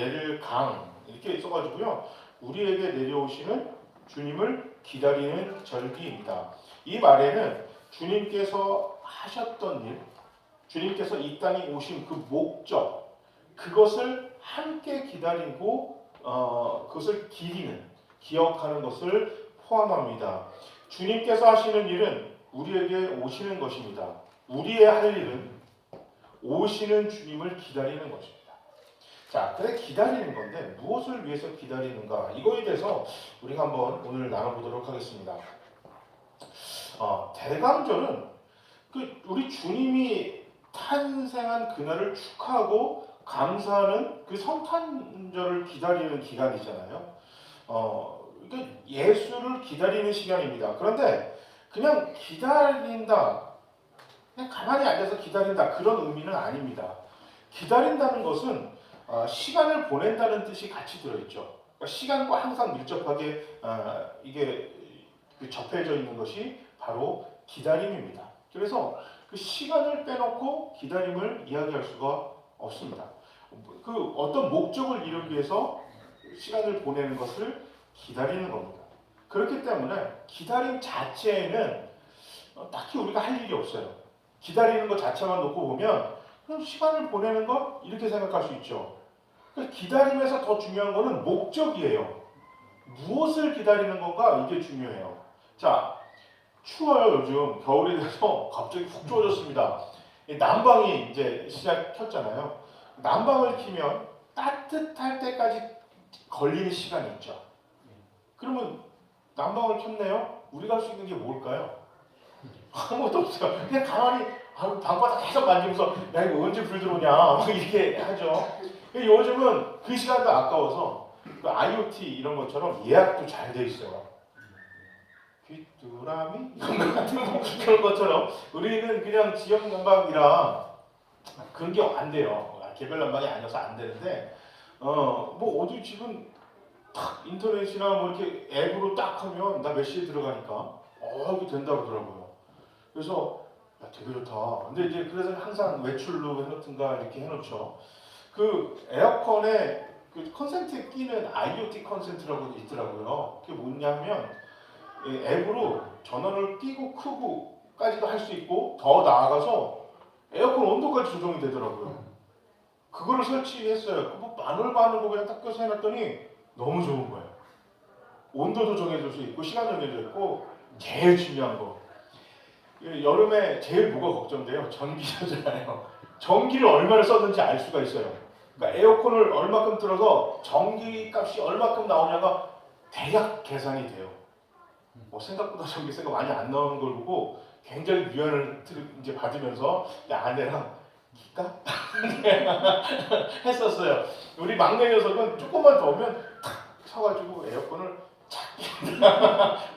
내릴 강 이렇게 써가지고요. 우리에게 내려오시는 주님을 기다리는 절기입니다. 이 말에는 주님께서 하셨던 일, 주님께서 이 땅에 오신 그 목적, 그것을 함께 기다리고 어, 그것을 기리는, 기억하는 것을 포함합니다. 주님께서 하시는 일은 우리에게 오시는 것입니다. 우리의 할 일은 오시는 주님을 기다리는 것입니다. 자, 그래 기다리는 건데 무엇을 위해서 기다리는가? 이거에 대해서 우리가 한번 오늘 나눠보도록 하겠습니다. 어, 대감절은 그 우리 주님이 탄생한 그날을 축하하고 감사하는 그 성탄절을 기다리는 기간이잖아요. 어, 그 예수를 기다리는 시간입니다. 그런데 그냥 기다린다, 그냥 가만히 앉아서 기다린다 그런 의미는 아닙니다. 기다린다는 것은 어, 시간을 보낸다는 뜻이 같이 들어있죠. 그러니까 시간과 항상 밀접하게 어, 이게 그 접해져 있는 것이 바로 기다림입니다. 그래서 그 시간을 빼놓고 기다림을 이야기할 수가 없습니다. 그 어떤 목적을 이루기 위해서 시간을 보내는 것을 기다리는 겁니다. 그렇기 때문에 기다림 자체에는 어, 딱히 우리가 할 일이 없어요. 기다리는 것 자체만 놓고 보면 그럼 시간을 보내는 것 이렇게 생각할 수 있죠. 그러니까 기다림에서 더 중요한 것은 목적이에요. 무엇을 기다리는 건가 이게 중요해요. 자, 추워요 요즘 겨울이 돼서 갑자기 훅 추워졌습니다. 이 난방이 이제 시작했잖아요. 난방을 키면 따뜻할 때까지 걸리는 시간이 있죠. 그러면 난방을 켰네요. 우리가 할 수 있는 게 뭘까요? 아무것도 없어요. 그냥 가만히 아, 방바닥 계속 만지면서 야 이거 언제 불 들어오냐 막 이렇게 하죠. 요즘은 그 시간도 아까워서 그 IoT 이런 것처럼 예약도 잘 돼 있어요. 귀뚜라미 그런 것처럼 우리는 그냥 지역 난방이라 그런 게 안 돼요. 개별 난방이 아니어서 안 되는데 어뭐 어디 지금 탁 인터넷이나 뭐 이렇게 앱으로 딱 하면 나 몇 시에 들어가니까 어 이게 된다 그러더라고요. 그래서 야 되게 좋다. 근데 이제 그래서 항상 외출로 해놓든가 이렇게 해놓죠. 그 에어컨에 그 컨센트에 끼는 IoT 컨센트라고 있더라고요. 그게 뭐냐면 이 앱으로 전원을 끼고 크고까지도 할 수 있고 더 나아가서 에어컨 온도까지 조정이 되더라고요. 그거를 설치했어요. 그뭐 마늘바늘 거 그냥 딱 껴서 해놨더니 너무 좋은 거예요. 온도도 정해질 수 있고 시간 정해져 있고 제일 중요한 거이 여름에 제일 뭐가 걱정돼요? 전기세잖아요. 전기를 얼마를 썼는지 알 수가 있어요. 그러니까 에어컨을 얼마큼 틀어서 전기 값이 얼마큼 나오냐가 대략 계산이 돼요. 뭐 생각보다 전기세가 많이 안 나오는 걸 보고 굉장히 위안을 들- 이제 받으면서 내 아내랑 기까 했었어요. 우리 막내 녀석은 조금만 더 오면 탁 쳐가지고 에어컨을 착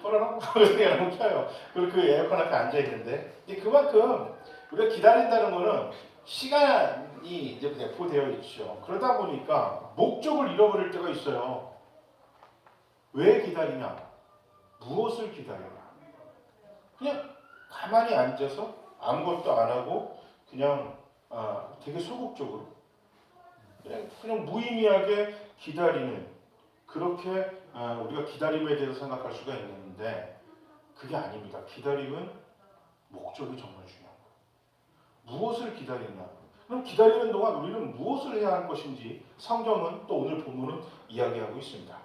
꺼내놓고 그냥 켜요. 그리고 그 에어컨 앞에 앉아 있는데 그만큼 우리가 기다린다는 거는 시간 이 이제 내포되어 있죠. 그러다 보니까 목적을 잃어버릴 때가 있어요. 왜 기다리냐? 무엇을 기다리냐? 그냥 가만히 앉아서 아무것도 안 하고 그냥 아, 되게 소극적으로 그냥, 그냥 무의미하게 기다리는 그렇게 아, 우리가 기다림에 대해서 생각할 수가 있는데 그게 아닙니다. 기다림은 목적이 정말 중요한 거예요. 무엇을 기다리냐? 그럼 기다리는 동안 우리는 무엇을 해야 할 것인지 성경은 또 오늘 본문은 이야기하고 있습니다.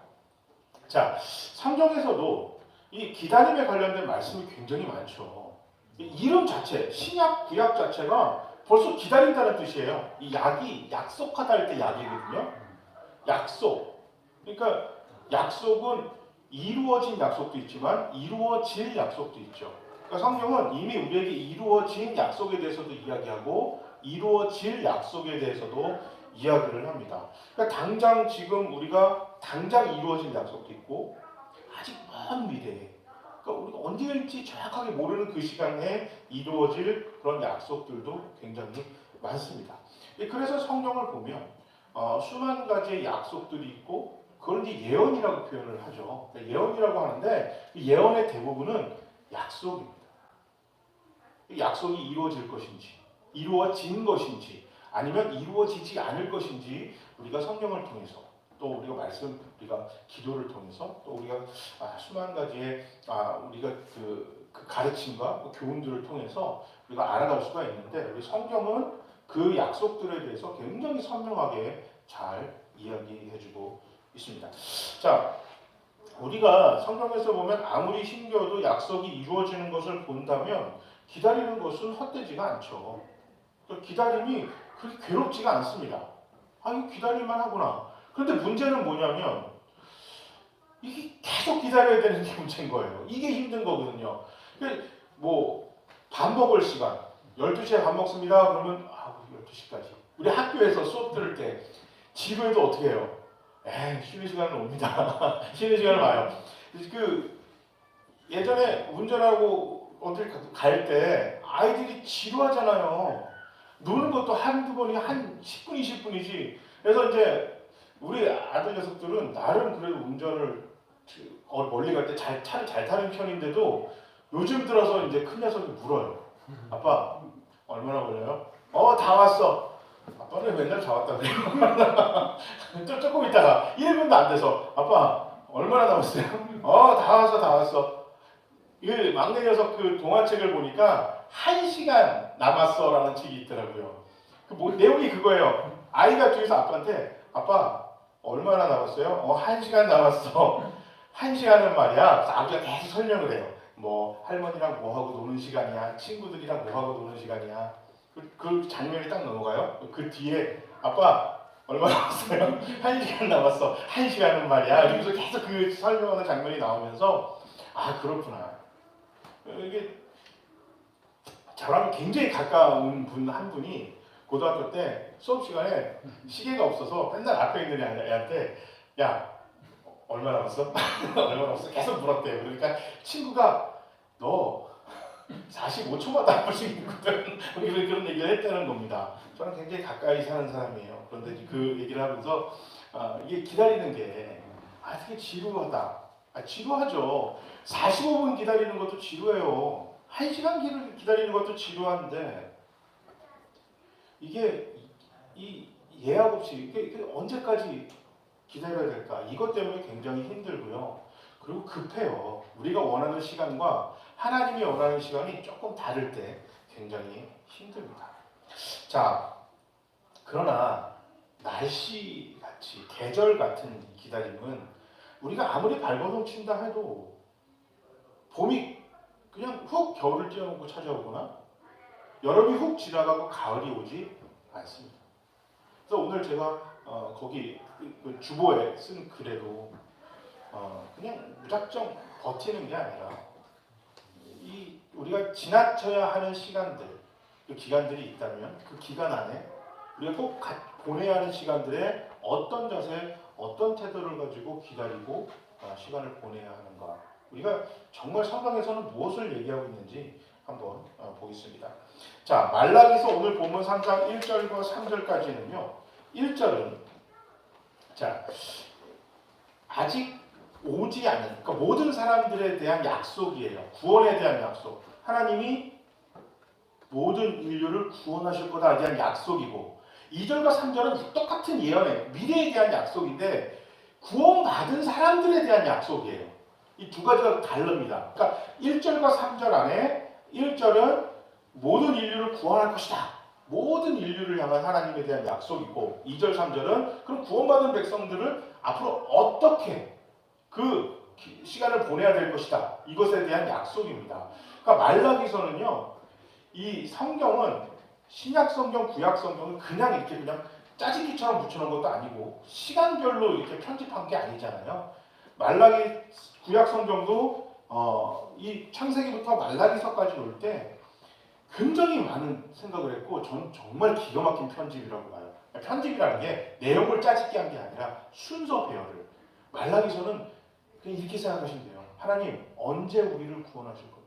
자, 성경에서도 이 기다림에 관련된 말씀이 굉장히 많죠. 이 이름 자체, 신약, 구약 자체가 벌써 기다린다는 뜻이에요. 이 약이 약속하다 할 때 약이거든요. 약속. 그러니까 약속은 이루어진 약속도 있지만 이루어질 약속도 있죠. 그러니까 성경은 이미 우리에게 이루어진 약속에 대해서도 이야기하고 이루어질 약속에 대해서도 이야기를 합니다. 그러니까 당장 지금 우리가 당장 이루어질 약속도 있고 아직 먼 미래에 그러니까 우리가 언제일지 정확하게 모르는 그 시간에 이루어질 그런 약속들도 굉장히 많습니다. 예, 그래서 성경을 보면 어, 수많은 가지의 약속들이 있고 그걸 이제 예언이라고 표현을 하죠. 그러니까 예언이라고 하는데 이 예언의 대부분은 약속입니다. 이 약속이 이루어질 것인지 이루어진 것인지 아니면 이루어지지 않을 것인지 우리가 성경을 통해서 또 우리가 말씀 우리가 기도를 통해서 또 우리가 아, 수많은 가지의 아, 우리가 그, 그 가르침과 그 교훈들을 통해서 우리가 알아갈 수가 있는데 우리 성경은 그 약속들에 대해서 굉장히 선명하게 잘 이야기해주고 있습니다. 자, 우리가 성경에서 보면 아무리 힘겨워도 약속이 이루어지는 것을 본다면 기다리는 것은 헛되지가 않죠. 그 기다림이 그렇게 괴롭지가 않습니다. 아, 이거 기다릴만 하구나. 그런데 문제는 뭐냐면 이게 계속 기다려야 되는 게 문제인 거예요. 이게 힘든 거거든요. 그뭐밥 먹을 시간 12시에 밥 먹습니다. 그러면 아, 우리 12시까지. 우리 학교에서 수업 들을 때 집에도 어떻게 해요? 에이, 쉬는 시간은 옵니다. 쉬는 시간은 와요. 그 예전에 운전하고 어딜 갈 때 아이들이 지루하잖아요. 노는 것도 한두 번이 한 10분, 20분이지. 그래서 이제 우리 아들 녀석들은 나름 그래도 운전을 그 어, 멀리 갈 때 잘 차를 잘 타는 편인데도 요즘 들어서 이제 큰 녀석이 물어요. 아빠 얼마나 걸려요? 어 다 왔어. 아빠는 맨날 다 왔다 그래요. 좀 조금 있다가 1분도 안 돼서 아빠 얼마나 남았어요? 어 다 왔어 다 왔어. 이 막내 녀석 그 동화책을 보니까 한 시간 남았어라는 책이 있더라고요. 그 뭐, 내용이 그거예요. 아이가 뒤에서 아빠한테 아빠 얼마나 남았어요? 어 한 시간 남았어. 한 시간은 말이야. 그래서 아버지가 계속 설명을 해요. 뭐 할머니랑 뭐 하고 노는 시간이야. 친구들이랑 뭐 하고 노는 시간이야. 그, 그 장면이 딱 넘어가요. 그 뒤에 아빠 얼마 남았어요? 한 시간 남았어. 한 시간은 말이야. 이러면서 계속 그 설명하는 장면이 나오면서 아 그렇구나. 이게 저랑 굉장히 가까운 분 한 분이 고등학교 때 수업 시간에 시계가 없어서 맨날 앞에 있는 애- 애한테 야 얼마 남았어? 얼마 남았어? 계속 물었대요. 그러니까 친구가 너 45초마다 한 번씩 있거든. 그런 그런 얘기를 했다는 겁니다. 저는 굉장히 가까이 사는 사람이에요. 그런데 그 얘기를 하면서 아, 이게 기다리는 게 아, 되게 지루하다. 아, 지루하죠. 45분 기다리는 것도 지루해요. 1시간 기- 기다리는 것도 지루한데 이게 이 예약 없이 이게 언제까지 기다려야 될까? 이것 때문에 굉장히 힘들고요. 그리고 급해요. 우리가 원하는 시간과 하나님이 원하는 시간이 조금 다를 때 굉장히 힘듭니다. 자, 그러나 날씨 같이 계절 같은 기다림은 우리가 아무리 발버둥 친다 해도 봄이 그냥 훅 겨울을 뛰어넘고 찾아오거나 여름이 훅 지나가고 가을이 오지 않습니다. 그래서 오늘 제가 어, 거기 그, 그 주보에 쓴 글에도 어, 그냥 무작정 버티는 게 아니라 이 우리가 지나쳐야 하는 시간들, 그 기간들이 있다면 그 기간 안에 우리가 꼭 가- 보내야 하는 시간들에 어떤 자세, 어떤 태도를 가지고 기다리고 어, 시간을 보내야 하는가. 우리가 정말 성경에서는 무엇을 얘기하고 있는지 한번 어, 보겠습니다. 자, 말라기서 오늘 본문 3장 1절과 3절까지는요. 1절은 자 아직 오지 않은 그러니까 모든 사람들에 대한 약속이에요. 구원에 대한 약속. 하나님이 모든 인류를 구원하실 거다에 대한 약속이고 2절과 3절은 똑같은 예언의 미래에 대한 약속인데 구원받은 사람들에 대한 약속이에요. 이 두 가지가 다릅니다. 그러니까 1절과 3절 안에 1절은 모든 인류를 구원할 것이다. 모든 인류를 향한 하나님에 대한 약속이고 2절 3절은 그럼 구원받은 백성들을 앞으로 어떻게 그 기- 시간을 보내야 될 것이다. 이것에 대한 약속입니다. 그러니까 말라기서는요. 이 성경은 신약 성경, 구약 성경은 그냥 이렇게 그냥 짜집기처럼 붙여놓은 것도 아니고 시간별로 이렇게 편집한 게 아니잖아요. 말라기 구약 성경도 어, 이 창세기부터 말라기서까지 올 때 굉장히 많은 생각을 했고 전 정말 기가 막힌 편집이라고 봐요. 편집이라는 게 내용을 짜집기 한게 아니라 순서 배열을 말라기서는 그냥 이렇게 생각하시면 돼요. 하나님 언제 우리를 구원하실 겁니까?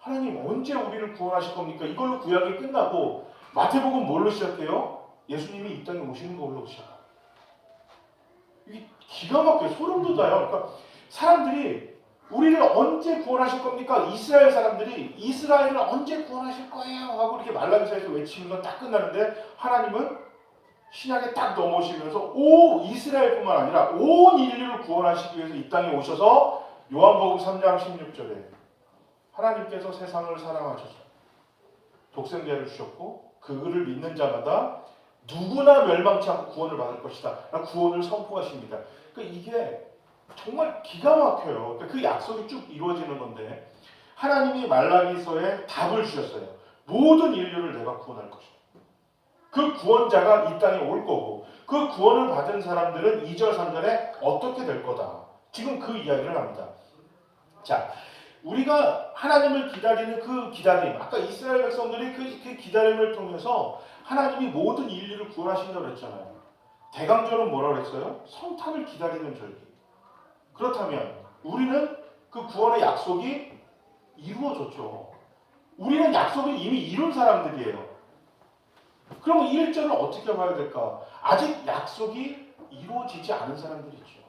하나님 언제 우리를 구원하실 겁니까? 이걸로 구약이 끝나고 마태복음 뭘로 시작해요? 예수님이 이 땅에 오시는 걸로 시작해요. 이게 기가 막혀요. 소름 돋아요. 그러니까 사람들이 우리를 언제 구원하실 겁니까? 이스라엘 사람들이 이스라엘을 언제 구원하실 거예요? 하고 이렇게 말라기사에서 외치는 건 딱 끝나는데 하나님은 신약에 딱 넘어오시면서 오 이스라엘뿐만 아니라 온 인류를 구원하시기 위해서 이 땅에 오셔서 요한복음 3장 16절에 하나님께서 세상을 사랑하셔서 독생자를 주셨고 그를 믿는 자마다 누구나 멸망치 않고 구원을 받을 것이다. 구원을 선포하십니다. 그러니까 이게 정말 기가 막혀요. 그러니까 그 약속이 쭉 이루어지는 건데 하나님이 말라기서에 답을 주셨어요. 모든 인류를 내가 구원할 것이다. 그 구원자가 이 땅에 올 거고 그 구원을 받은 사람들은 2절 3절에 어떻게 될 거다. 지금 그 이야기를 합니다. 자, 우리가 하나님을 기다리는 그 기다림, 아까 이스라엘 백성들이 그, 그 기다림을 통해서 하나님이 모든 인류를 구원하신다고 그랬잖아요. 대강절은 뭐라고 그랬어요? 성탄을 기다리는 절기. 그렇다면 우리는 그 구원의 약속이 이루어졌죠. 우리는 약속을 이미 이룬 사람들이에요. 그러면 1절을 어떻게 봐야 될까? 아직 약속이 이루어지지 않은 사람들이 있죠.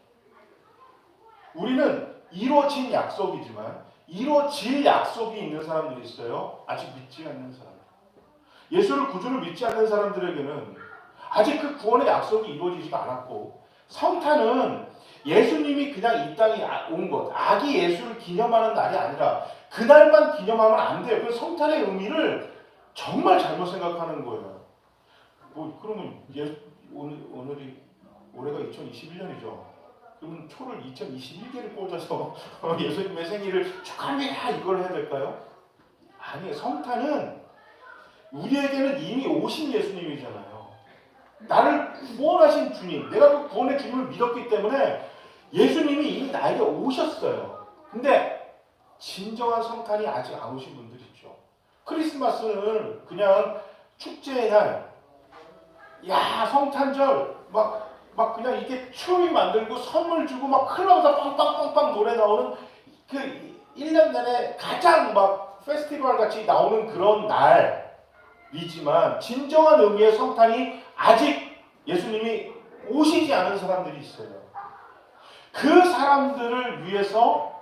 우리는 이루어진 약속이지만 이루어질 약속이 있는 사람들이 있어요. 아직 믿지 않는 사람. 예수를 구주를 믿지 않는 사람들에게는 아직 그 구원의 약속이 이루어지지가 않았고 성탄은 예수님이 그냥 이 땅에 온 것, 아기 예수를 기념하는 날이 아니라 그날만 기념하면 안 돼요. 그 성탄의 의미를 정말 잘못 생각하는 거예요. 뭐 그러면 예, 오늘 오늘이 올해가 2021년이죠. 그러면 초를 2021개를 꽂아서 예수님의 생일을 축하합니다 이걸 해야 될까요? 아니에요. 성탄은 우리에게는 이미 오신 예수님이잖아요. 나를 구원하신 주님, 내가 그 구원의 주님을 믿었기 때문에 예수님이 이미 나에게 오셨어요. 근데 진정한 성탄이 아직 안 오신 분들 있죠. 크리스마스는 그냥 축제의 날, 야 성탄절 막 막 그냥 이게 추위 만들고 선물 주고 막 클럽에서 빵빵빵빵 노래 나오는 그 1년 내내 가장 막 페스티벌 같이 나오는 그런 날이지만 진정한 의미의 성탄이 아직 예수님이 오시지 않은 사람들이 있어요. 그 사람들을 위해서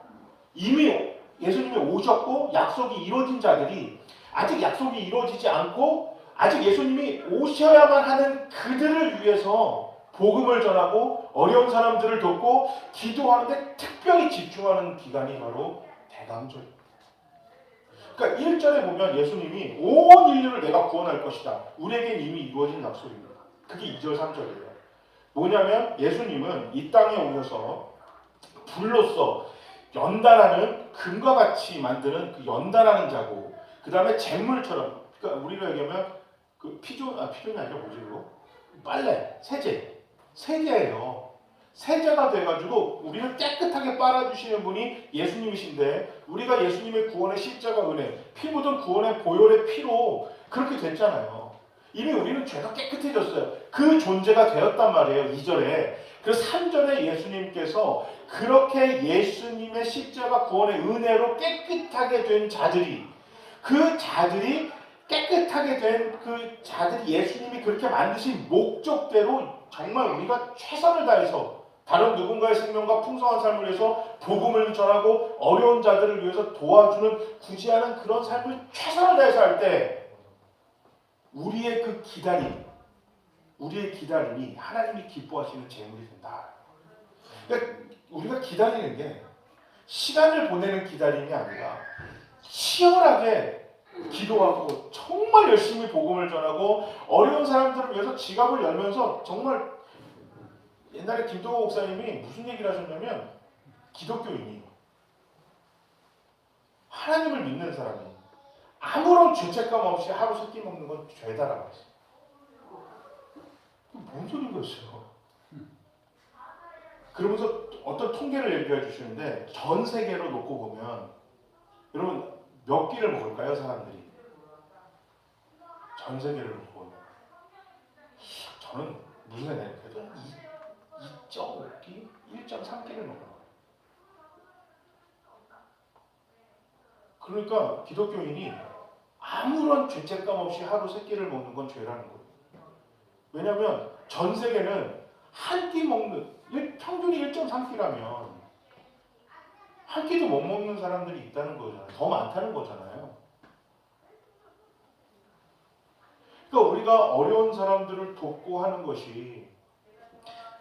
이미 예수님이 오셨고 약속이 이루어진 자들이 아직 약속이 이루어지지 않고 아직 예수님이 오셔야만 하는 그들을 위해서 복음을 전하고 어려운 사람들을 돕고 기도하는데 특별히 집중하는 기간이 바로 대강절입니다. 그러니까 1절에 보면 예수님이 온 인류를 내가 구원할 것이다. 우리에겐 이미 이루어진 약속입니다. 그게 2절 3절이에요. 뭐냐면 예수님은 이 땅에 오셔서 불로써 연단하는 금과 같이 만드는 그 연단하는 자고 그 다음에 잿물처럼 그러니까 우리로 얘기하면 그 피조 아 피조이 아니라 뭐지 이거 빨래 세제 세제예요. 세제가 돼가지고 우리를 깨끗하게 빨아주시는 분이 예수님이신데 우리가 예수님의 구원의 십자가 은혜, 피 묻은 구원의 보혈의 피로 그렇게 됐잖아요. 이미 우리는 죄가 깨끗해졌어요. 그 존재가 되었단 말이에요. 2절에. 그 3절에 예수님께서 그렇게 예수님의 십자가 구원의 은혜로 깨끗하게 된 자들이 그 자들이 깨끗하게 된 그 자들이 예수님이 그렇게 만드신 목적대로 정말 우리가 최선을 다해서 다른 누군가의 생명과 풍성한 삶을 위해서 복음을 전하고 어려운 자들을 위해서 도와주는 구제하는 그런 삶을 최선을 다해서 할 때 우리의 그 기다림, 우리의 기다림이 하나님이 기뻐하시는 제물이 된다. 그러니까 우리가 기다리는 게 시간을 보내는 기다림이 아니라 치열하게 기도하고 정말 열심히 복음을 전하고 어려운 사람들을 위해서 지갑을 열면서 정말 옛날에 김동호 목사님이 무슨 얘기를 하셨냐면 기독교인이 하나님을 믿는 사람이 아무런 죄책감 없이 하루 세끼 먹는 건 죄다라고 했어요. 뭔 소린 거였어요? 그러면서 어떤 통계를 얘기해 주시는데 전 세계로 놓고 보면 여러분 몇 끼를 먹을까요, 사람들이? 전 세계를 보면 저는 무슨 생각이에요? 그래도 2.5끼, 1.3끼를 먹어요. 그러니까 기독교인이 아무런 죄책감 없이 하루 세 끼를 먹는 건 죄라는 거예요. 왜냐하면 전 세계는 한 끼 먹는 평균이 1.3끼라면 한 끼도 못 먹는 사람들이 있다는 거잖아요. 더 많다는 거잖아요. 그러니까 우리가 어려운 사람들을 돕고 하는 것이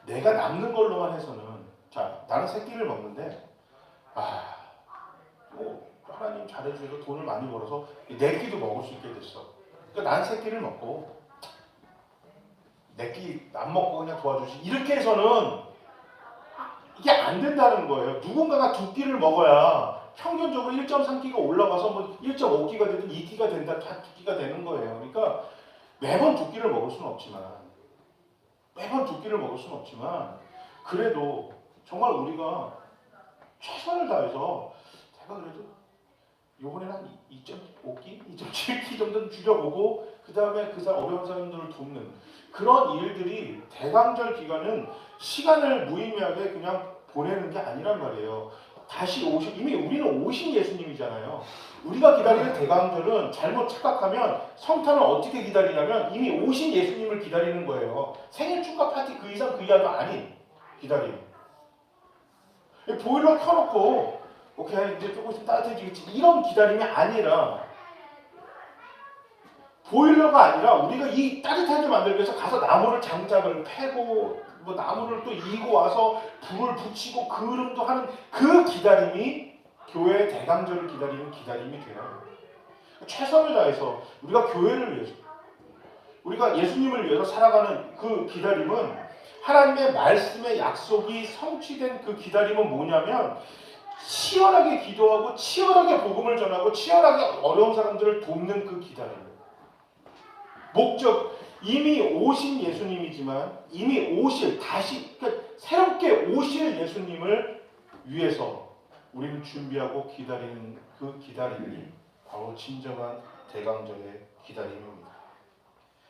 내가 남는 걸로만 해서는 자 나는 세 끼를 먹는데 아뭐 하나님 잘해주셔서 돈을 많이 벌어서 네 끼도 먹을 수 있게 됐어. 그러니까 난세 끼를 먹고 네끼안 먹고 그냥 도와주시 이렇게 해서는 이게 안 된다는 거예요. 누군가가 두 끼를 먹어야 평균적으로 1.3끼가 올라가서 뭐 1.5끼가 되든 2끼가 된다, 다 두 끼가 되는 거예요. 그러니까 매번 두 끼를 먹을 수는 없지만 매번 두 끼를 먹을 수는 없지만 그래도 정말 우리가 최선을 다해서 제가 그래도 요번에는 한 2.5끼, 2.7끼 정도는 줄여보고 그 다음에 그 사람 어려운 사람들을 돕는 그런 일들이 대강절 기간은 시간을 무의미하게 그냥 보내는 게 아니란 말이에요. 다시 오신 이미 우리는 오신 예수님이잖아요. 우리가 기다리는 대강절은 잘못 착각하면 성탄을 어떻게 기다리냐면 이미 오신 예수님을 기다리는 거예요. 생일 축하 파티 그 이상 그 이하도 아닌 기다림. 보일러 켜놓고 오케이 이제 조금 있으면 따뜻해지겠지 이런 기다림이 아니라 보일러가 아니라 우리가 이 따뜻하게 만들기 위해서 가서 나무를 장작을 패고 뭐 나무를 또 이고 와서 불을 붙이고 그름도 하는 그 기다림이 교회 대강절을 기다리는 기다림이 돼요. 최선을 다해서 우리가 교회를 위해서 우리가 예수님을 위해서 살아가는 그 기다림은 하나님의 말씀의 약속이 성취된 그 기다림은 뭐냐면 치열하게 기도하고 치열하게 복음을 전하고 치열하게 어려운 사람들을 돕는 그 기다림. 목적 이미 오신 예수님이지만 이미 오실 다시 그러니까 새롭게 오실 예수님을 위해서 우리는 준비하고 기다리는 그 기다림이 바로 진정한 대강절의 기다림입니다.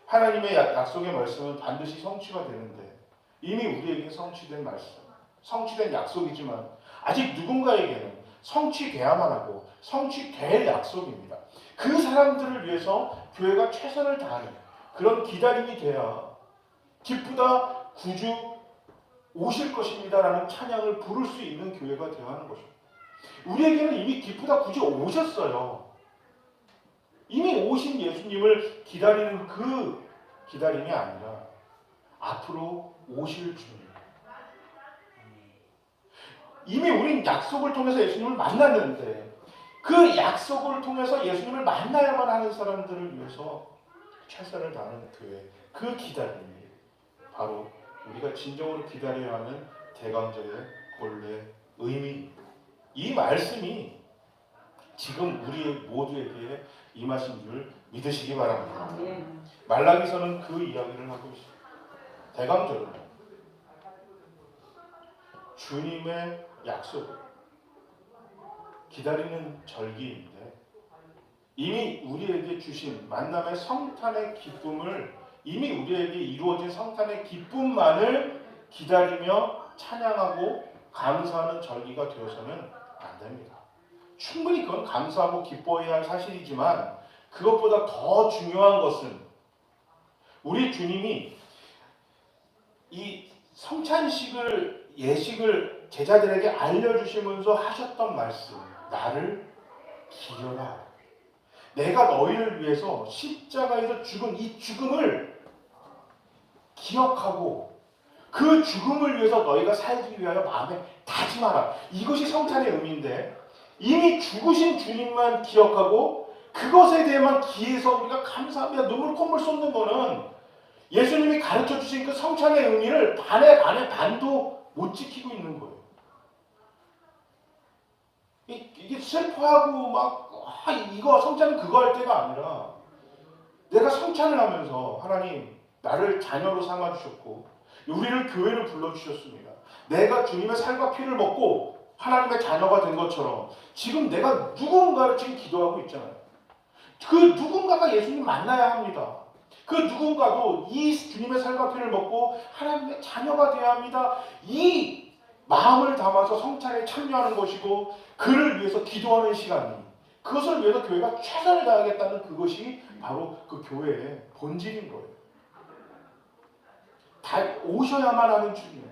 하나님의 약- 약속의 말씀은 반드시 성취가 되는데 이미 우리에게 성취된 말씀, 성취된 약속이지만 아직 누군가에게는 성취돼야만 하고 성취될 약속입니다. 그 사람들을 위해서 교회가 최선을 다하는 그런 기다림이 돼야 기쁘다 구주 오실 것입니다라는 찬양을 부를 수 있는 교회가 되어야 하는 것입니다. 우리에게는 이미 기쁘다 구주 오셨어요. 이미 오신 예수님을 기다리는 그 기다림이 아니라 앞으로 오실 주님. 이미 우린 약속을 통해서 예수님을 만났는데 그 약속을 통해서 예수님을 만나야만 하는 사람들을 위해서 최선을 다하는 교회 그 기다림이 바로 우리가 진정으로 기다려야 하는 대강절의 본래 의미 이 말씀이 지금 우리 모두에게 임하신 줄 믿으시기 바랍니다. 아멘. 말라기서는 그 이야기를 하고 있습니다. 대강절은 주님의 약속 기다리는 절기인데 이미 우리에게 주신 만남의 성탄의 기쁨을 이미 우리에게 이루어진 성탄의 기쁨만을 기다리며 찬양하고 감사하는 절기가 되어서는 안 됩니다. 충분히 그건 감사하고 기뻐해야 할 사실이지만 그것보다 더 중요한 것은 우리 주님이 이 성찬식을 예식을 제자들에게 알려주시면서 하셨던 말씀 나를 기려라 내가 너희를 위해서 십자가에서 죽은 이 죽음을 기억하고 그 죽음을 위해서 너희가 살기 위하여 마음에 다짐하라 이것이 성찬의 의미인데 이미 죽으신 주님만 기억하고 그것에 대해만 기해서 우리가 감사하며 눈물 콧물 쏟는 거는 예수님이 가르쳐 주신 그 성찬의 의미를 반에 반에 반도 못 지키고 있는 거예요. 이- 이게 슬퍼하고 막 아, 이거 성찬은 그거 할 때가 아니라 내가 성찬을 하면서 하나님 나를 자녀로 삼아 주셨고 우리를 교회를 불러 주셨습니다. 내가 주님의 살과 피를 먹고 하나님의 자녀가 된 것처럼 지금 내가 누군가를 지금 기도하고 있잖아요. 그 누군가가 예수님 만나야 합니다. 그 누군가도 이 주님의 살과 피를 먹고 하나님의 자녀가 되어야 합니다. 이 마음을 담아서 성찬에 참여하는 것이고 그를 위해서 기도하는 시간이 그것을 위해서 교회가 최선을 다하겠다는 그것이 바로 그 교회의 본질인 거예요. 다 오셔야만 하는 주님.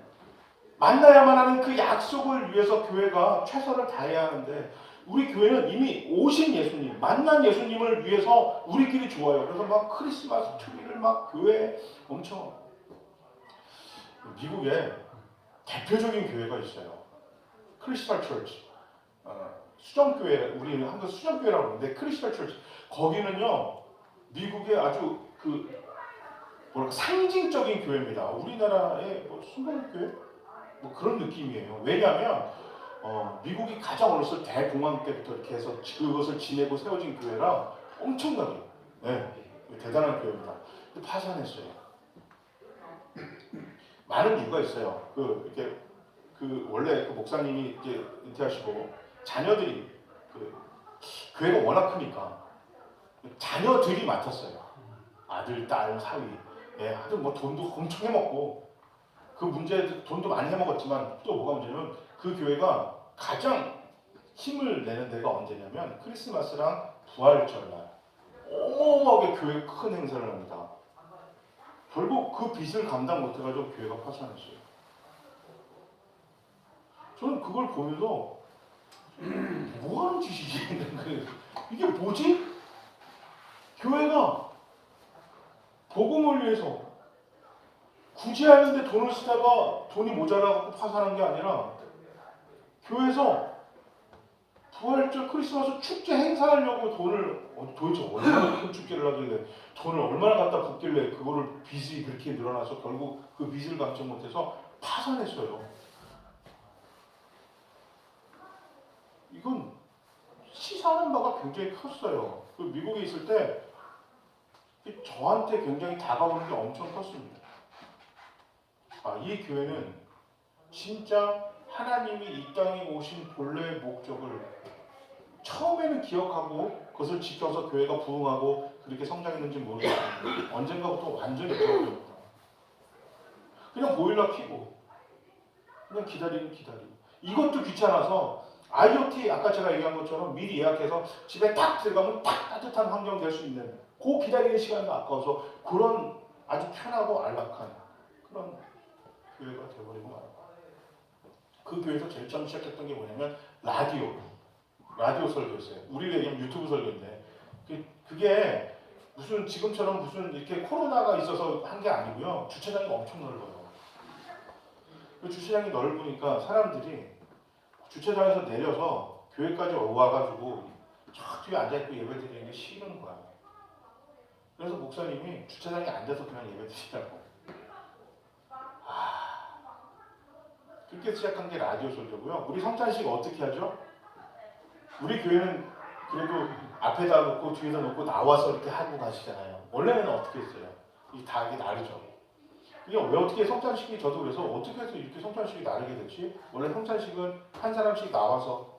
만나야만 하는 그 약속을 위해서 교회가 최선을 다해야 하는데 우리 교회는 이미 오신 예수님, 만난 예수님을 위해서 우리끼리 좋아요. 그래서 막 크리스마스 트리를 막 교회에 엄청 미국에 대표적인 교회가 있어요. 크리스탈 처치. 어, 수정교회, 우리는 한국 수정교회라고 하는데 크리스탈 처치. 거기는요, 미국의 아주 그 뭐랄까 상징적인 교회입니다. 우리나라의 뭐 순복음교회 뭐 그런 느낌이에요. 왜냐하면 어, 미국이 가장 어렸을 때 대공황 때부터 이렇게 해서 그것을 지내고 세워진 교회라 엄청나게 네, 대단한 교회입니다. 파산했어요. 많은 이유가 있어요. 그 이렇게 그 원래 그 목사님이 이제 은퇴하시고 자녀들이 그 교회가 워낙 크니까 자녀들이 맡았어요. 아들, 딸, 사위. 예, 하여튼 뭐 돈도 엄청 해먹고 그 문제 돈도 많이 해먹었지만 또 뭐가 문제냐면 그 교회가 가장 힘을 내는 데가 언제냐면 크리스마스랑 부활절날 어마어마하게 교회 큰 행사를 합니다. 결국 그 빚을 감당 못해가지고 교회가 파산했어요. 저는 그걸 보면서 뭐 하는 짓이지? 이게 뭐지? 교회가 복음을 위해서 굳이 하는데 돈을 쓰다가 돈이 모자라고 파산한 게 아니라 교회에서 부활절 크리스마스 축제 행사하려고 돈을 어, 도대체 얼마나 큰 축제를 하길래 돈을 얼마나 갖다 붓길래 그거를 빚이 그렇게 늘어나서 결국 그 빚을 갚지 못해서 파산했어요. 이건 시사하는 바가 굉장히 컸어요. 그 미국에 있을 때 저한테 굉장히 다가오는 게 엄청 컸습니다. 아, 이 교회는 진짜 하나님이 이 땅에 오신 본래의 목적을 처음에는 기억하고 그것을 지켜서 교회가 부흥하고 그렇게 성장했는지 모르겠는데 언젠가부터 완전히 잊어버렸다. 그냥 보일러 켜고 그냥 기다리는 기다리고 이것도 귀찮아서 IoT 아까 제가 얘기한 것처럼 미리 예약해서 집에 딱 들어가면 딱 따뜻한 환경 될 수 있는 그 기다리는 시간도 아까워서 그런 아주 편하고 안락한 그런 교회가 되어버리고 말았다. 그 교회에서 제일 처음 시작했던 게 뭐냐면 라디오 라디오 설교였어요. 우리가 얘기하면 유튜브 설교인데 그, 그게 무슨 지금처럼 무슨 이렇게 코로나가 있어서 한 게 아니고요. 주차장이 엄청 넓어요. 그 주차장이 넓으니까 사람들이 주차장에서 내려서 교회까지 와가지고 저 뒤에 앉아있고 예배 드리는 게 싫은 거야. 그래서 목사님이 주차장에 앉아서 그냥 예배 드리라고. 아, 그렇게 시작한 게 라디오 설교고요. 우리 성찬식 어떻게 하죠? 우리 교회는 그래도 앞에다 놓고 뒤에다 놓고 나와서 이렇게 하고 가시잖아요. 원래는 어떻게 했어요? 이다 이게 다르죠. 이게 왜 어떻게 성찬식이 저도 그래서 어떻게 해서 이렇게 성찬식이 다르게 됐지? 원래 성찬식은 한 사람씩 나와서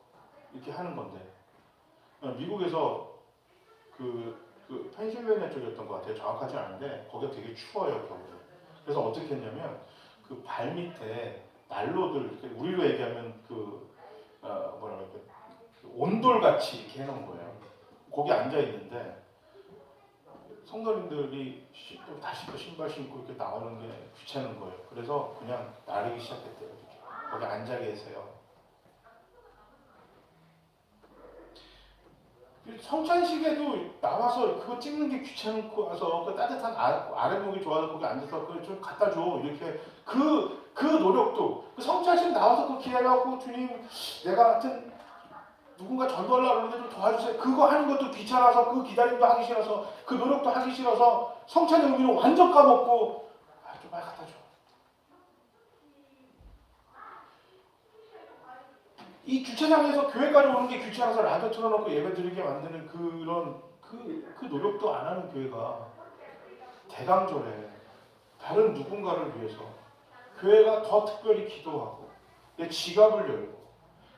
이렇게 하는 건데 어, 미국에서 그, 그 펜실베니아 쪽이었던 것 같아요. 정확하지 않은데 거기가 되게 추워요 겨울에. 그래서 어떻게 했냐면 그 발 밑에 난로들 우리로 얘기하면 그 어, 뭐라 그럴까 그 온돌 같이 이렇게 해놓은 거예요. 거기 앉아 있는데 성도님들이 다시 또 신발 신고 이렇게 나오는 게 귀찮은 거예요. 그래서 그냥 나르기 시작했대요. 이렇게. 거기 앉아 계세요. 성찬식에도 나와서 그거 찍는 게 귀찮고 와서 그 따뜻한 아, 아랫목이 좋아서 거기 앉아서 그걸 좀 갖다 줘 이렇게 그, 그 노력도 그 성찬식 나와서 그 기다려갖고 주님 내가 하여튼 누군가 전도하려고 그러는데 좀 도와주세요. 그거 하는 것도 귀찮아서 그 기다림도 하기 싫어서 그 노력도 하기 싫어서 성찬의 의미를 완전 까먹고 아, 좀 빨리 갖다 줘. 이 주차장에서 교회까지 오는 게 귀찮아서 라디오 틀어놓고 예배 드리게 만드는 그런 그, 그 노력도 안 하는 교회가 대강절에 다른 누군가를 위해서 교회가 더 특별히 기도하고 내 지갑을 열고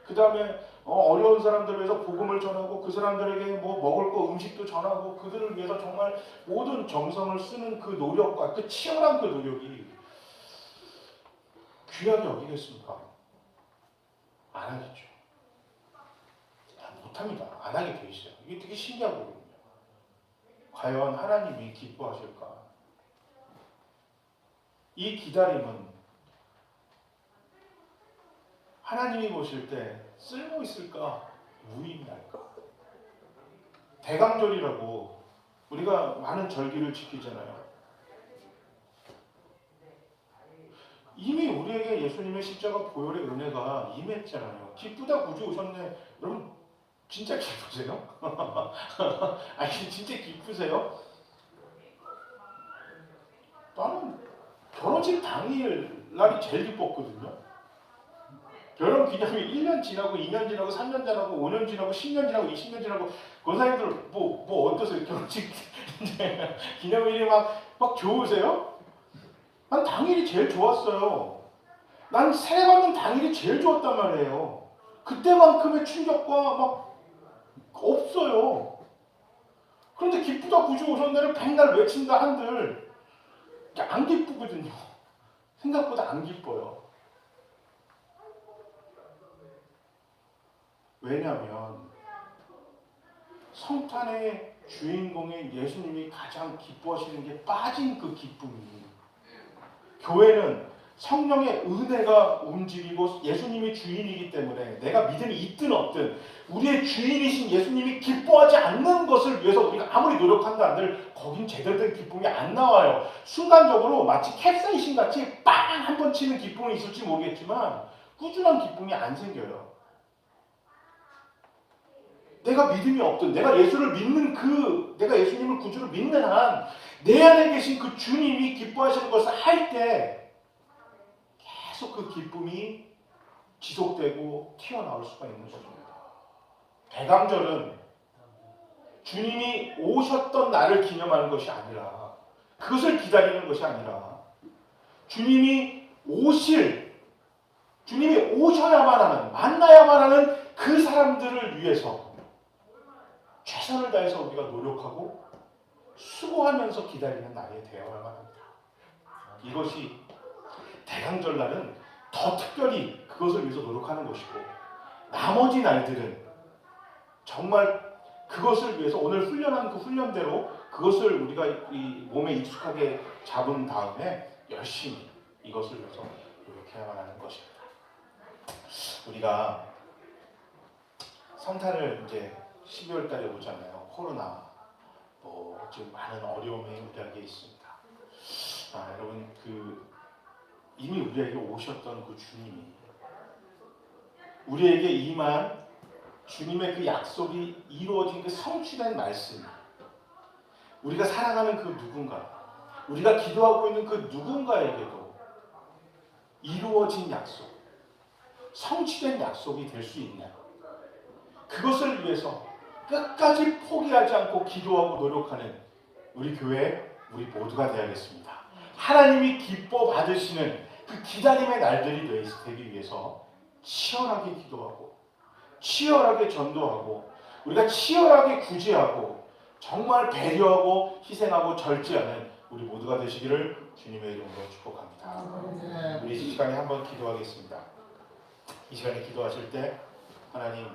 그 다음에 어, 어려운 사람들을 위해서 복음을 전하고 그 사람들에게 뭐 먹을 거 음식도 전하고 그들을 위해서 정말 모든 정성을 쓰는 그 노력과 그 치열한 그 노력이 귀하게 여기겠습니까? 안 하겠죠. 아, 못합니다. 안 하게 돼 있어요. 이게 되게 신기하거든요. 과연 하나님이 기뻐하실까? 이 기다림은 하나님이 보실 때 쓸모 있을까 무의미할까 대강절이라고 우리가 많은 절기를 지키잖아요. 이미 우리에게 예수님의 십자가 보혈의 은혜가 임했잖아요. 기쁘다 구주 오셨네. 여러분 진짜 기쁘세요? 아니 진짜 기쁘세요? 나는 결혼식 당일 날이 제일 기뻤거든요. 결혼 기념일 1년 지나고 2년 지나고 3년 지나고 5년 지나고 10년 지나고 20년 지나고 권사님들 뭐, 뭐 어떠세요? 결혼식 기념일이 막, 막 좋으세요? 난 당일이 제일 좋았어요. 난 세례받는 당일이 제일 좋았단 말이에요. 그때만큼의 충격과 막 없어요. 그런데 기쁘다 구주 오셨네를 백날 외친다 한들 안 기쁘거든요. 생각보다 안 기뻐요. 왜냐하면 성탄의 주인공인 예수님이 가장 기뻐하시는 게 빠진 그 기쁨이 교회는 성령의 은혜가 움직이고 예수님이 주인이기 때문에 내가 믿음이 있든 없든 우리의 주인이신 예수님이 기뻐하지 않는 것을 위해서 우리가 아무리 노력한다 한들 거긴 제대로 된 기쁨이 안 나와요. 순간적으로 마치 캡사이신 같이 빵 한 번 치는 기쁨이 있을지 모르겠지만 꾸준한 기쁨이 안 생겨요. 내가 믿음이 없든 내가 예수를 믿는 그 내가 예수님을 구주로 믿는 한 내 안에 계신 그 주님이 기뻐하시는 것을 할 때 계속 그 기쁨이 지속되고 튀어나올 수가 있는 것입니다. 대강절은 주님이 오셨던 날을 기념하는 것이 아니라 그것을 기다리는 것이 아니라 주님이 오실 주님이 오셔야만 하는 만나야만 하는 그 사람들을 위해서 최선을 다해서 우리가 노력하고 수고하면서 기다리는 날이 되어야만 합니다. 이것이 대강절날은 더 특별히 그것을 위해서 노력하는 것이고 나머지 날들은 정말 그것을 위해서 오늘 훈련한 그 훈련대로 그것을 우리가 이 몸에 익숙하게 잡은 다음에 열심히 이것을 위해서 노력해야만 하는 것입니다. 우리가 성탄을 이제 12월 달에 오잖아요. 코로나 뭐 지금 많은 어려움이 우리에게 있습니다. 아, 여러분 그 이미 우리에게 오셨던 그 주님이 우리에게 임한 주님의 그 약속이 이루어진 그 성취된 말씀 우리가 살아가는 그 누군가 우리가 기도하고 있는 그 누군가에게도 이루어진 약속 성취된 약속이 될 수 있냐 그것을 위해서 끝까지 포기하지 않고 기도하고 노력하는 우리 교회 우리 모두가 되야겠습니다. 하나님이 기뻐 받으시는 그 기다림의 날들이 되- 되기 위해서 치열하게 기도하고 치열하게 전도하고 우리가 치열하게 구제하고 정말 배려하고 희생하고 절제하는 우리 모두가 되시기를 주님의 이름으로 축복합니다. 우리 이 시간에 한번 기도하겠습니다. 이 시간에 기도하실 때 하나님